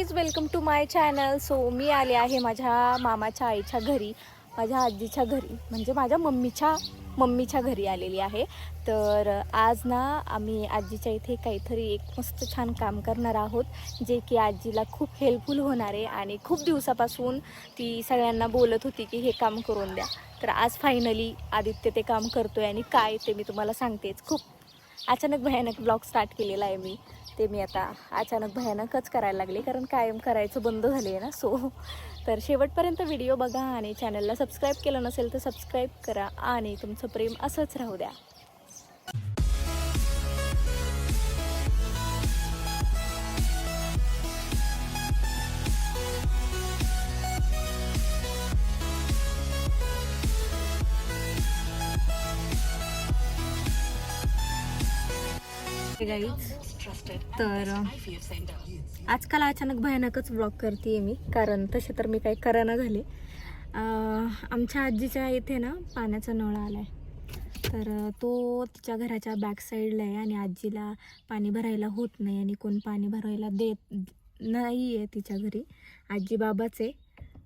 Guys welcome to my channel so मी आले आहे माझ्या मामाच्या आईच्या घरी माझ्या आजीच्या घरी. म्हणजे माझ्या मम्मीच्या मम्मीच्या घरी आलेली आहे. तर आज ना आम्ही आजीच्या इथे काहीतरी एक मस्त छान काम करणार आहोत जे की आजीला खूप हेल्पफुल होणार आहे आणि खूप दिवसापासून ती सगळ्यांना बोलत होती की हे काम करून द्या. तर आज फायनली आदित्य ते काम करतोय आणि काय ते मी तुम्हाला सांगतेच. खूप अचानक भयानक ब्लॉग स्टार्ट केलेला आहे मी. ते मी आता अचानक भयानकच करायला लागले कारण कायम करायचं बंद झाले आहे ना. सो तर शेवटपर्यंत व्हिडिओ बघा आणि चॅनलला सबस्क्राईब केलं नसेल तर सबस्क्राईब करा आणि तुमचं प्रेम असंच राहू द्या. तर आजकाल अचानक भयानकच ब्लॉग करते मी कारण तसे तर मी काही कराना झाले. आमच्या आजीच्या इथे ना पाण्याचा नळ आला आहे तर तो तिच्या घराच्या बॅक साईडला आहे आणि आजीला पाणी भरायला होत नाही आणि कोण पाणी भरायला देत नाही आहे तिच्या घरी. आजी बाबाच आहे.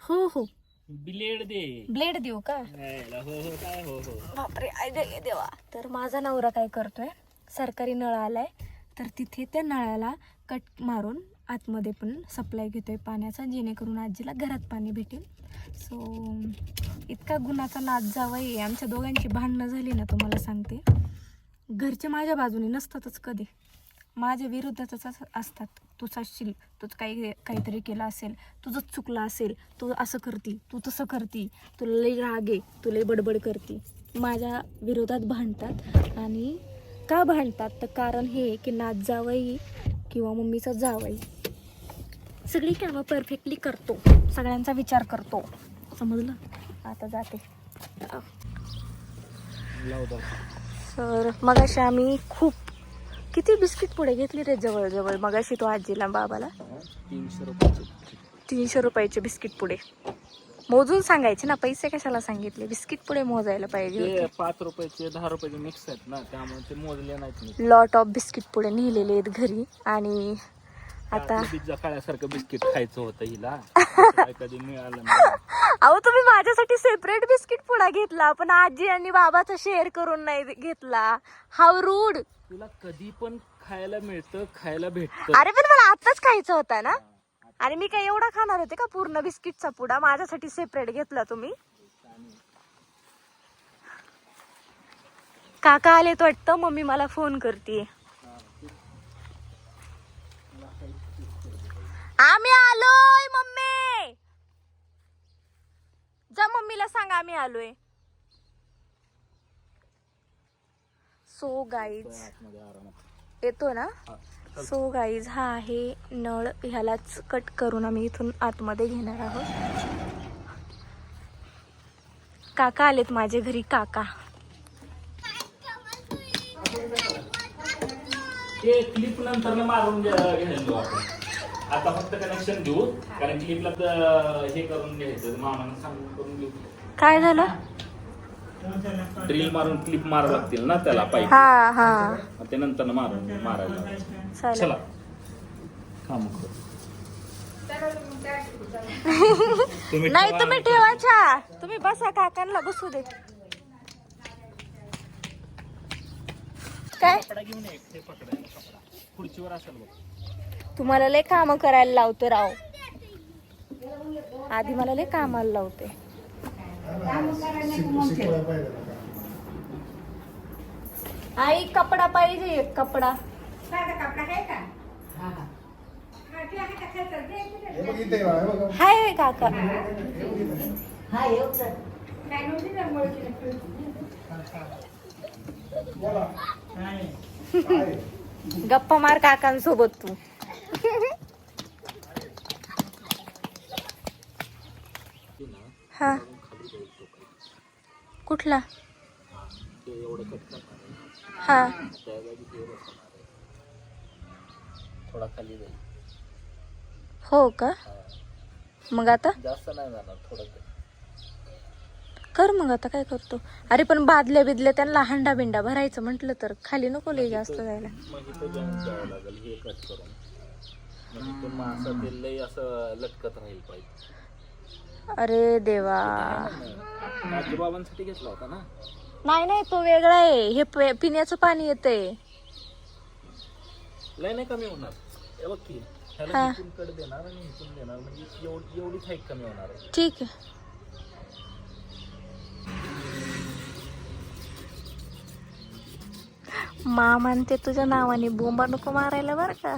हो हो. ब्लेड दे. ब्लेड देऊ का? हो हो काय हो हो. बापरे आय देवा. तर माझा नवरा काय करतोय सरकारी नळ आला आहे तर तिथे त्या नळाला कट मारून आतमध्ये पण सप्लाय घेतो आहे पाण्याचा जेणेकरून आजीला घरात पाणी भेटेल. सो इतका गुणाचा नाद जावाई आहे आमच्या दोघांची भांडणं झाली ना तुम्हाला सांगते. घरचे माझ्या बाजूने नसतातच कधी. माझ्या विरोधातच असतात. तूच असशील तूच काही काहीतरी केलं असेल तुझंच चुकलं असेल तू असं करती तू तसं करती तुला लई राग आहे लई बडबड करती. माझ्या विरोधात भांडतात आणि का भांडतात? तर कारण हे की नाच जावई किंवा मम्मीचा जावई. सगळी कामं परफेक्टली करतो. सगळ्यांचा विचार करतो. समजलं? आता जाते. तर मग अशी आम्ही खूप किती बिस्किट पुढे घेतली रे जवळजवळ? मग अशी तो आजीला बाबाला. तीनशे रुपयाचे. तीनशे रुपयाचे बिस्किट पुढे. मोजून सांगायचे ना पैसे कशाला सांगितले? बिस्किट पुढे मोजायला पाहिजे ते पाच रुपयाचे दहा रुपयाचे मिक्स आहेत ना त्यामुळे ते मोजले नाहीत मी. लॉट ऑफ बिस्किट पुढे नेलेले आहेत घरी. आणि आता पिझ्झा खाण्यासारखं बिस्किट खायचं होतं हिला. काय कधी मिळालं नाही. अहो तुम्ही माझ्यासाठी सेपरेट बिस्किट पुडा घेतला. पण आजी आणि बाबाचा शेअर करून नाही घेतला. हाव रूड तुला कधी पण खायला मिळतं खायला भेटतं. अरे पण मला आताच खायचं होता ना. आणि मी काय एवढा खाणार होते का पूर्ण बिस्किटचा पुडा? माझ्यासाठी सेपरेट घेतला तुम्ही. काका आलेत वाटतं मम्मी मला फोन करते आम्ही आलोय मम्मी! जा मम्मीला सांग आम्ही आलोय. सो गाईज येतो ना. सो गाईज हा आहे नळ. ह्यालाच कट करून आम्ही इथून आतमध्ये घेणार आहोत. काका आलेत माझे घरी काका. ते क्लिप नंतर मारून घे- घ्यायलो आपण. आता फक्त कनेक्शन देऊ कारण क्लिपला हे करून घ्यायचं मामानं सांगून करून घेऊ. काय झालं? ड्रिल मारून क्लिप मारावं लागतील ना त्याला पाईप हा हा. ते नंतर मारून मारायला चला. काम करू. तुम्ही नाही ठेवा. तुम्ही ठेवायच्या तुम्ही बसा काकांना बसू दे. काय? कपडा घेऊन ये ते पकडायला कपडा खुर्चीवर असेल बघ. तुम्हाला लय काम करायला लावते राव. आधी मला लय कामाला लावते. आई कपडा पाहिजे एक कपडा. हाय काका. गप्पा मार काकांसोबत तू. हा. कुठला? हा. थोडा खाली जाईल. हो का? मग आता? जास्त नाही जाणार थोडं. कर मग आता काय करतो? अरे पण बादल्या बिदल्या त्यांना हंडा बिंडा भरायचं म्हटलं तर खाली नको लई जास्त जायला. मग इथं जॉईन द्यावं लागेल हे कट करून. म्हणजे तो मासा ते लय असं लटकत राहील पाहिजे अरे देवा. घेतला होता ना? नाही नाही तो वेगळा आहे. हे पे- पिण्याचं पाणी येतंय. लय नाही कमी होणार. हे बघ की ह्याला हा. इथून कड देणार आणि इथून देणार. म्हणजे एवढी हाईट कमी होणार आहे. ठीक आहे. मा म्हणते तुझ्या नावाने बोंबा नको मारायला बर का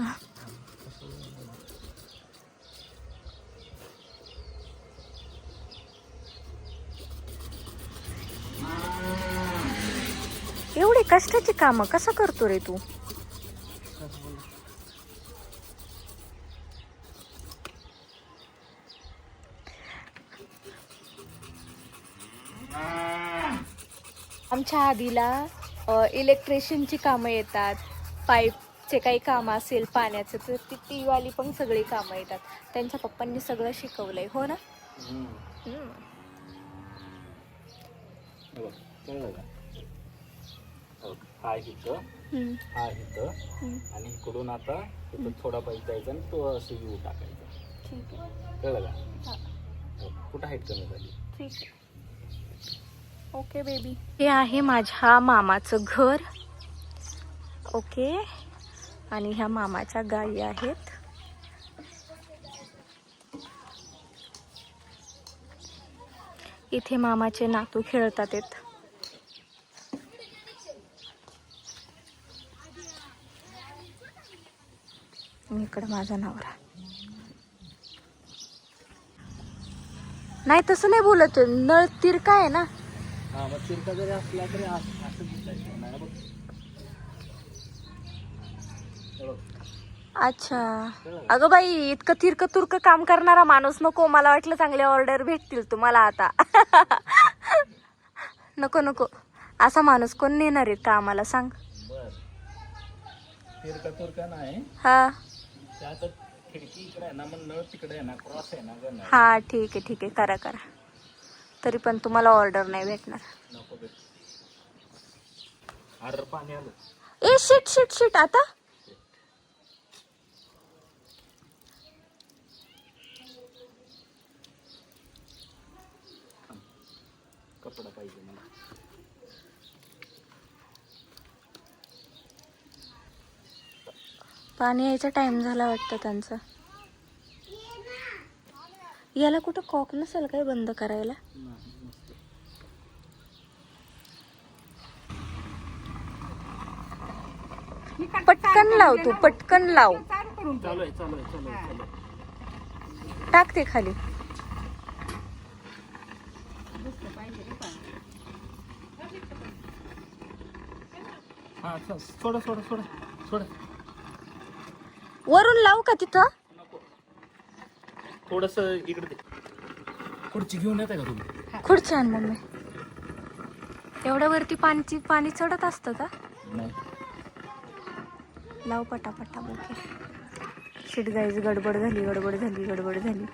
एवढी कष्टाची कामं कसं करतो रे तू? आमच्या आधीला इलेक्ट्रिशियनची कामं येतात. पाईपचे काही कामं असेल पाण्याचं तर ती ती वाली पण सगळी कामं येतात. त्यांच्या पप्पांनी सगळं शिकवलंय हो ना? हम्म. हे इथं हम्म. हा इथं हम्म. आणि इकडून आता इथं थोडा पाईप जायचा आणि तो असं यू टाकायचा. ठीक आहे. कळलं का? हा. हो, कुठं हाईट कमी झाली ठीक आहे. ओके बेबी हे आहे माझ्या मामाचं घर. ओके आणि ह्या मामाच्या गायी आहेत. इथे मामाचे नातू खेळतात आहेत. इकडं माझा नवरा. नाही तसं नाही बोलत. नळ तिरका आहे ना. अच्छा. अगं बाई इतकं तिरकं तुरकं काम करणारा माणूस नको. मला वाटलं चांगले ऑर्डर भेटतील तुम्हाला आता. नको नको. असा माणूस कोण नेणार आहेत का आम्हाला सांग हा. आता खिडकी इकडे आहे ना मग नळ तिकडे आहे ना क्रॉस आहे ना गं नळ. हा ठीक आहे ठीक आहे. करा करा. तरी पण तुम्हाला ऑर्डर नाही भेटणार. नको भेट. अरे पाणी आलं. ए शिट शिट शिट आता? कपडा पाहिजे. पाणी यायचा टाइम झाला वाटतं त्यांचा. याला कुठं कॉक नसेल काय बंद करायला? पटकन लाव तू पटकन लाव. टाकते टाक ते खाली. थोडं थोडं सोडा सोडा सोडा सोडा. वरून लावू का तिथं? थोडस इकडे खुर्ची घेऊन येते का तुम्ही? खुर्ची आण मम्मी. एवढ्या वरती पाणी पाणी चढत असतं का? लाव पटापटा बोके. शिट गाईज गडबड झाली गडबड झाली गडबड झाली.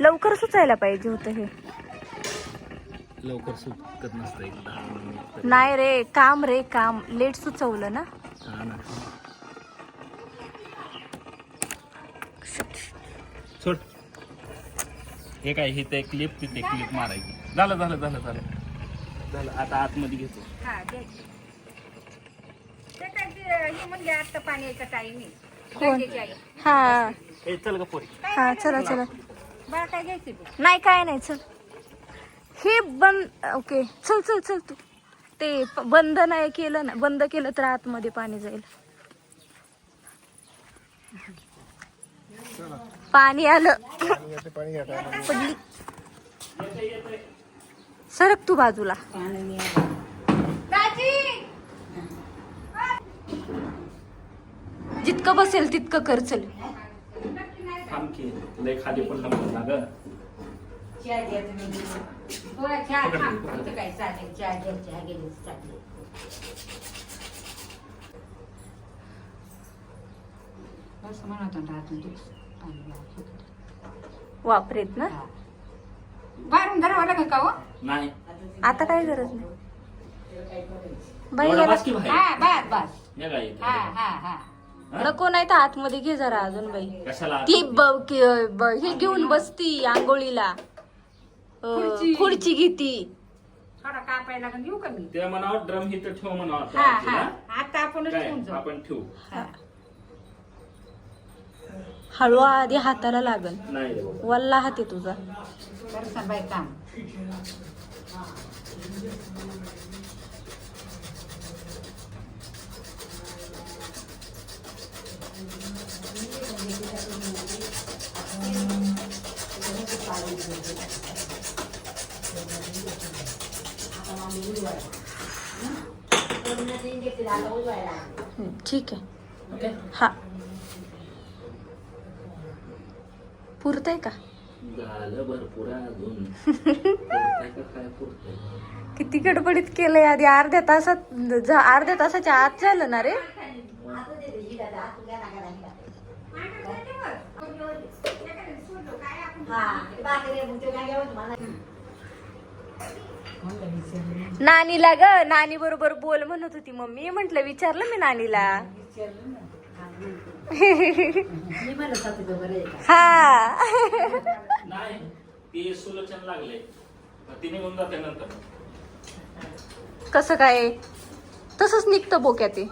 लवकर सुचायला पाहिजे होतं हे. लवकर सुटत नसतं. नाही रे काम रे काम. लेट सुचवलं ना? हा ना शिट. सोड हे काय हे ते क्लिप तिथे क्लिप मारायची. झालं झालं झालं झालं. झालं आता आतमध्ये घेतो. कोण? हा. ए चल का पोरी. हा चला चला. नाही काय नाही चल. हे बंद ओके. चल चल चल तू. ते प- बंद नाही केलं ना बंद केलं तर आतमध्ये पाणी जाईल. पाणी आलं. पडली. सरक तू बाजूला. जितकं बसेल तितकं कर चल. थांब की लय खाली पण वापरेत ना? बाहेरून धरावं लागेल का हो? नाही. आता काय गरज नाही. बाई एवढा याला बस की बाहेर. हा बस बस. हे काय हा हा हा. हा? नको नाही तर आतमध्ये घे जरा अजून बाई. कशाला ती ब- की- ब- हे घेऊन बसती आंघोळीला. अं, खुर्ची. खुर्ची घेती. थोडा कापायला लागून येऊ का मी? त्या म्हणावं ड्रम हिथं ठेव म्हणावं हा आता आजीला. हा. आता आपणच काय? ठेवून जाऊ. आपण ठेवू. हा. हळू आधी हाताला लागल. नाही रे बाबा. वल्ला हात आहे तुझा कर सांभाळ काम हं, ठीक आहे. ओके? हा. पुरतय का? झालं भरपूर आहे अजून. पुरतंय का काय पुरतंय? किती गडबडीत केलंय आधी. अर्ध्या तासात झ- अर्ध्या तासाच्या आत झालं ना रे? नानीला ग नानी बरोबर बोल म्हणत होती मम्मी. म्हंटल विचारलं मी नानीला. हा. नाही ते सुलोचन लागले. ती निघून जाते नंतर. कसं काय? तसंच निघतं बोक्या ते.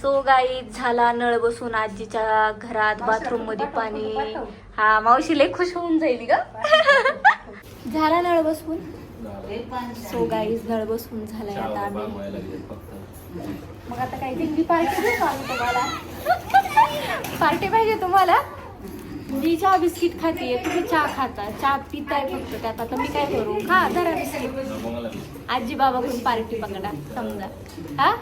सो गाई झाला नळ बसून आजीच्या घरात बाथरूममध्ये पाणी. हा मावशी लय खुश होऊन जाईल ग. झाला नळ बसवून सो गाईज नळ बसवून झालाय आता आम्ही. मग आता काही दिल्ली पार्टी देऊ आम्ही तुम्हाला? पार्टी पाहिजे तुम्हाला? मी चहा बिस्किट खाते तुम्ही चहा खाता. चहा पिताय फक्त त्यात. आता मी काय करू? खा धरा बिस्किट. आजी बाबाकडून पार्टी पकडा समजा. हा?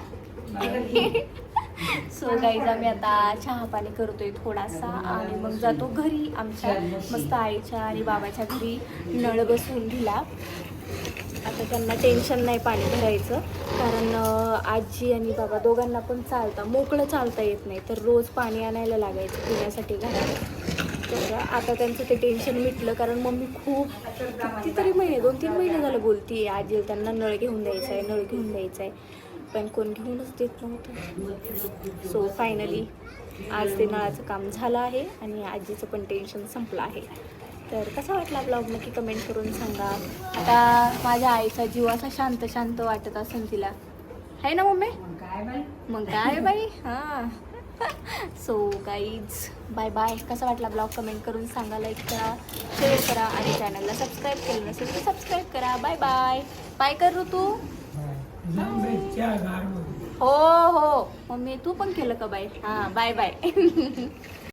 सो गाईज आम्ही आता चहा पाणी करतोय थोडासा आणि मग जातो घरी आमच्या मस्त आईच्या आणि बाबाच्या घरी नळ बसवून दिला. आता त्यांना टेन्शन नाही पाणी भरायचं. कारण आजी आणि बाबा दोघांना पण चालता मोकळं चालता येत नाही. तर रोज पाणी आणायला लागायचं पिण्यासाठी घरात. तर आता त्यांचं ते टेन्शन मिटलं. कारण मम्मी खूप कितीतरी महिने दोन तीन महिने झालं बोलती आजी त्यांना नळ घेऊन द्यायचा आहे नळ घेऊन द्यायचा आहे पण कोण घेऊनच देत नव्हतं. सो फायनली आज ते नळाचं काम झालं आहे आणि आजीचं पण टेन्शन संपलं आहे. तर कसा वाटला ब्लॉग नक्की कमेंट करून सांगा. आता माझ्या आईचा जीव असा शांत शांत वाटत असेल तिला. आहे ना मम्मी? मग काय बाई? मग काय बाई? हां. सो गाईज बाय बाय कसा वाटला ब्लॉग कमेंट करून सांगा लाईक करा शेअर करा आणि चॅनलला सबस्क्राईब केलं नसेल तर सबस्क्राईब करा. बाय बाय बाय कर तू हो हो. मम्मी तू पण केलं का बाय हां बाय बाय